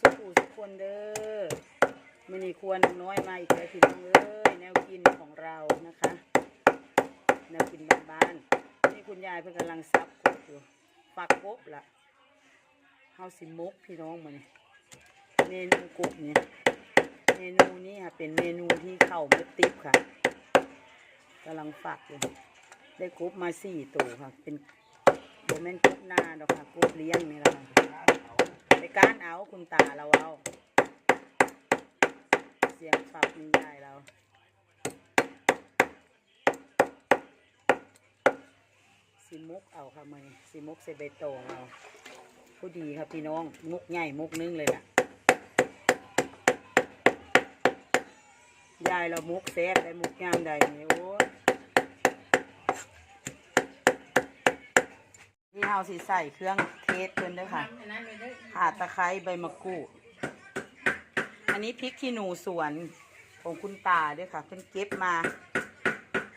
สุขูสุกคนเด้อมินีควรน้อยมาอีกแล้วพี่น้องเอ้ยแนวกินของเรานะคะ แนวกินบ้านๆนี่คุณยายเพิ่งกำลังซับกบอยู่ฝักกบละเฮาสิมกพี่น้องมาเนี่ยเมนูกบเนี่ยเมนูนี้ค่ะเป็นเมนูที่เข้าเม็ดติ๊บค่ะกำลังฝักอยู่ได้กบมาสี่ตัวค่ะเป็น แมนกบนาดอกค่ะกบเลี้ยงนี่ละไปก้านเอาคุณตาเราเอา เสียงฝักมียายเราสิมุกเอาค่ะมือสิมุกเซเบโตเอาผู้ดีครับพี่น้องมุกใหญ่มุกนึ่งเลยล่ะยายเรามุกแซ่บได้มุกยามใดนี่โอ้ นี่เฮาสิใส่เครื่องเทศเพิ่นเด้วยค่ะข่าตะไคร้ใบมะกรูด อันนี้พริกขี้หนูสวนของคุณตาด้วยค่ะ เพิ่งเก็บมา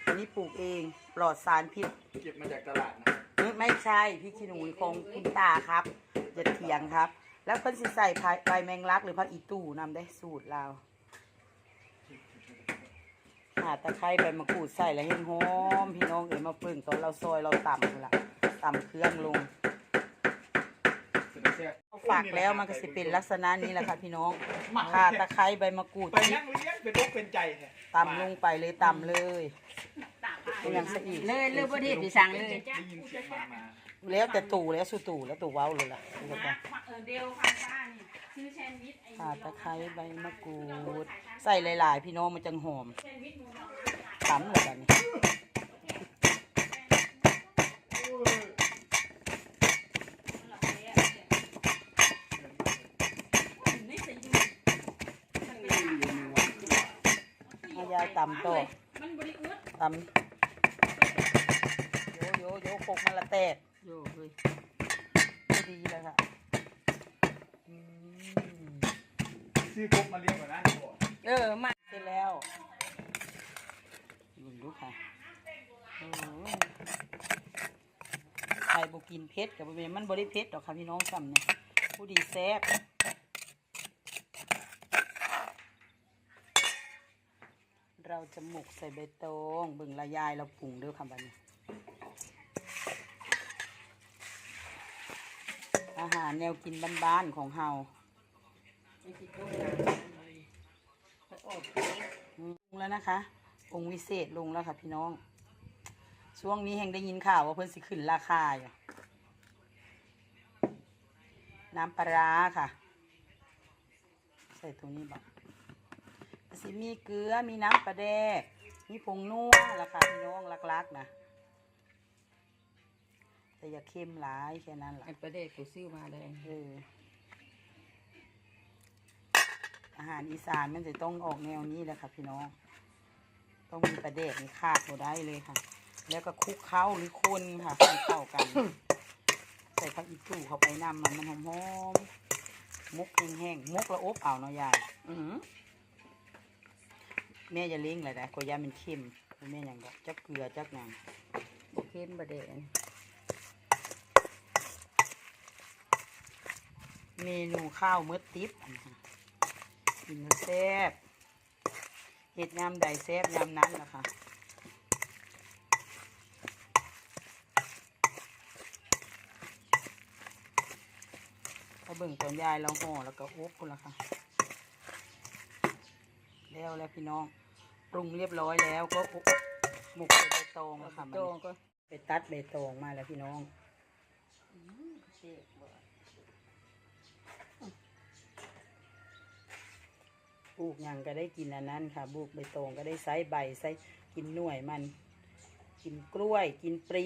อันนี้ปลูกเองปลอดสารพิษเก็บมาจากตลาดนะเอ้ยไม่ใช่พริกขี้หนูของคุณตาครับอย่าเถียงครับ แล้วเพิ่นสิใส่พายใบแมงลักหรือผักอีตู่นำได้สูตรเราข่าตะไคร้ใบมะกรูดใส่แล้วเห็นหอมพี่น้องเอ๋ยมาปึ่งตอนเราซอยเราตำนั่นละ ตำเครื่องลงฝากแล้วมันก็สิเป็นลักษณะนี้แหละค่ะพี่น้องข่าตะไคร้ใบมะกรูดไปนั่งเลี้ยงเป็นทุกเป็นใจแท้ตำลงไปเลยตำเลยเป็นอย่างสะอีกเลยเลยประเทศที่สั่งเลยได้ยินเสียงมามาแล้วแต่ตู่แล้วสู่ตู่แล้วตู่เว้าเลยล่ะนี่ก็จ้ะเดียวค่ะป้านี่ซื้อแซนด์วิชไอ้ข่าตะไคร้ใบมะกรูด ใส่หลาย ๆ พี่น้องมันจังหอมตำเลยกันนี่ ตำต่อมันบริอุดตำโยโยโยโคกมันละแตกโยเฮ้ยไม่ดีเลยค่ะอืมซื้อกบมาเลี้ยงก่อนนะโอ้เออมาเสร็จแล้วลุงดูค่ะโอ้ยใครบกินเผ็ดกับบะเมมันบริเผ็ดดอกค่ะพี่น้องจำเนี่ยผู้ดีแซ่บ เราจะหมกใส่ใบตองเบิ่งละยายเราปรุงด้วยค่ะบัดนี้ อาหารแนวกินบ้านๆของเฮาลงแล้วนะคะ องค์วิเศษลงแล้วค่ะพี่น้อง ช่วงนี้แห่งได้ยินข่าวว่าเพิ่นสิขึ้นราคาอยู่น้ำปลาร้าค่ะ ใส่ตรงนี้บอก สิมีเกลือมีน้ำปลาแดก มีผงนัวราคาพี่น้องลักๆนะแต่อย่าเค็มหลายแค่นั้นแหละไอ้ประเทศกูซื้อมาเลยเอออาหารอีสานมันจะต้องออกแนวนี้แหละค่ะพี่น้อง ต้องมีประเดกนี่ขาดตัวได้เลยค่ะ แล้วก็คลุกเข้าหรือคนค่ะให้เข้ากัน ใส่ผักอีตู่เข้าไปนำมันมันหอมๆมุกแห้งๆมุกละอบเอาเนาะยายอือ แม่จะเลี้ยงอะไรได้กลัวยามันเค็มแม่อย่างดอกจักเกลือจักอย่างบ่เข้มประเทศเมนูข้าวมื้อติ๊บอันนี้ค่ะกินแล้วแซ่บเห็ดยำใดแซ่บยำนั้นล่ะค่ะก็เบิ่งตอนยายเราห่อแล้วก็อบคุณละค่ะ แล้วแล้วพี่น้องปรุงเรียบร้อยแล้วก็อบหมกใส่ใบตองแล้วค่ะโตมันก็ไปตัดใบตองมาแล้วพี่น้องเจ็บบ่ปลูกหยังก็ได้กินอันนั้นค่ะปลูกใบตองก็ได้ไซใบไซกินหน่วยมัน กินกล้วย กินปลี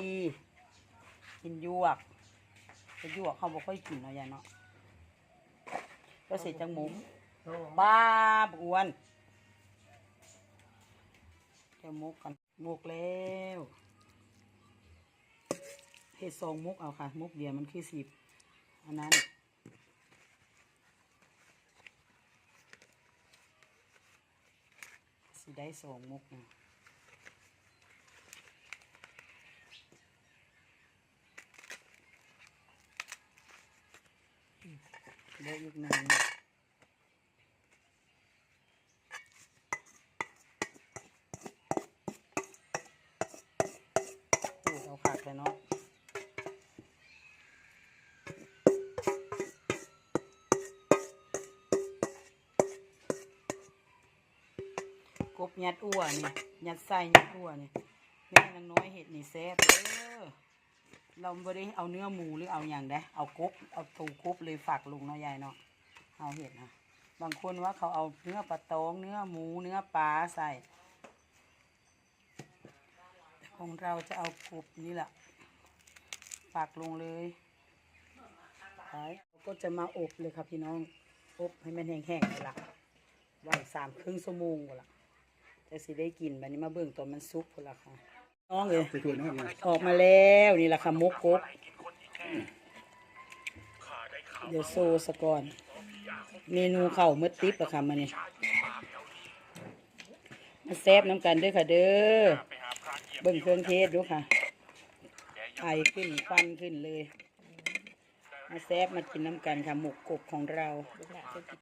กินหยวกแต่หยวกเขาบ่ค่อยกินเนาะยายเนาะก็เสร็จจังหมุมโตบ้าบอ้วน เดี๋ยวมุกกันมกแล้วเฮ็ดซองมกเอาค่ะ มกเดียวมันคือสิบอันนั้นสิได้สองมกนะได้อีกหนึ่งมุ กบยัดอ้วนี่ยัดไส้ยัดอ้วนี่แม่นางน้อยเห็ดนี่แซ่บเด้อเราไม่ได้เอาเนื้อหมูหรือเอาอย่างใดเอากบเอาตูกบเลยฝากลุงเนาะยายเนาะเอาเห็ดนะบางคนว่าเขาเอาเนื้อปลาตองเนื้อหมูเนื้อปลาใส่แต่ของเราจะเอากบนี่แหละฝากลงเลยไปก็จะมาอบเลยครับพี่น้อง อบให้มันแห้งๆเลยล่ะวันสามครึ่งชั่วโมงก็ล่ะ จะสิได้กินแบบนี้มาเบิ่งตอนมันซุกพนละค่ะ น้องเอ้ยไปถ้วยน้ำมันออกมาแล้วนี่แหละค่ะมกกบเดี๋ยวโซสะก่อน เมนูข้าวมืดติ๊บอะค่ะมานี่มาแซบน้ำกันเด้วยค่ะเด้อเบิ่งเครื่องเทศดูค่ะไอขึ้นควันขึ้นเลย มาแซบมากินน้ำกันค่ะหมกกบของเรา